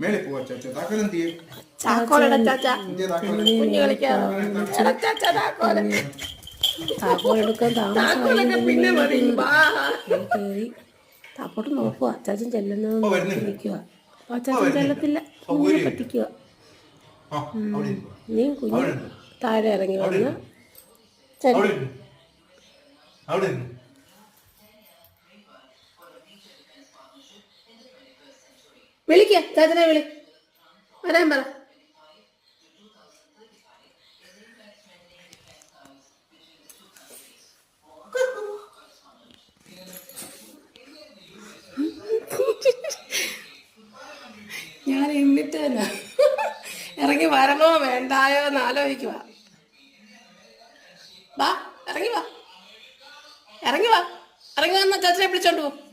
മേളിൽ പോവാ ചാച്ച. കുഞ്ഞു കളിക്കാറോ താക്കോല താക്കോലെടുക്കാൻ താക്കോലൊക്കെ പിന്നെ കയറി. താപ്പോട്ട് നോക്കുക അച്ചാച്ചൻ ചെല്ലുന്നത് ചെല്ലത്തില്ല. കുഞ്ഞിനെ പറ്റിക്കുക. നീ കുഞ്ഞ് താഴെ ഇറങ്ങി വന്ന്. ചെല്ല്. വിളിക്ക ചാച്ചനെ വിളി. വരാൻ പറ. ഞാൻ എന്നിട്ട് ഇറങ്ങി വരണോ വേണ്ടായോ എന്ന് ആലോചിക്കുക വാ ഇറങ്ങി വാ. ഇറങ്ങി വാ. ഇറങ്ങി വന്ന ചാച്ചനെ വിളിച്ചോണ്ട് പോ.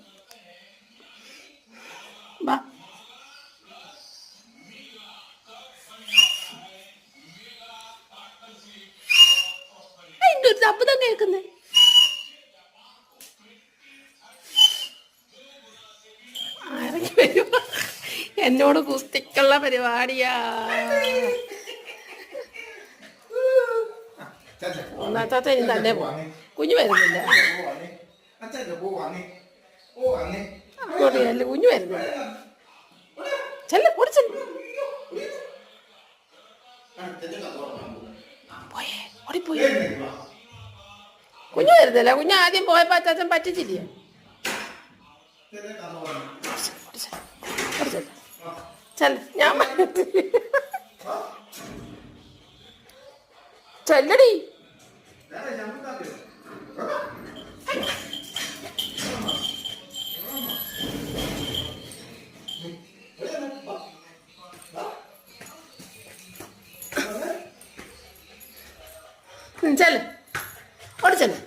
ശബ്ദം കേൾക്കുന്നേ ഇറങ്ങി വരുവാ എന്നോട് കുസ്തിക്കുള്ള പരിപാടിയാ ഒന്നാത്താത്ത ഇനി തന്നെ കുഞ്ഞു വരുന്നില്ല. അങ്ങോട്ട് കുഞ്ഞു വരുന്നില്ല ചെല്ല ഓടി ചെല്ല്. പോയേ ഓടിപ്പോയി. കുഞ്ഞു വരുന്നില്ല. കുഞ്ഞു ആദ്യം പോയപ്പോ അച്ചാച്ചൻ പറ്റിച്ചില്ലേ? ഞാൻ ചെല്ലടി. ചെല്ല്. ഓടി ചെല്ല്.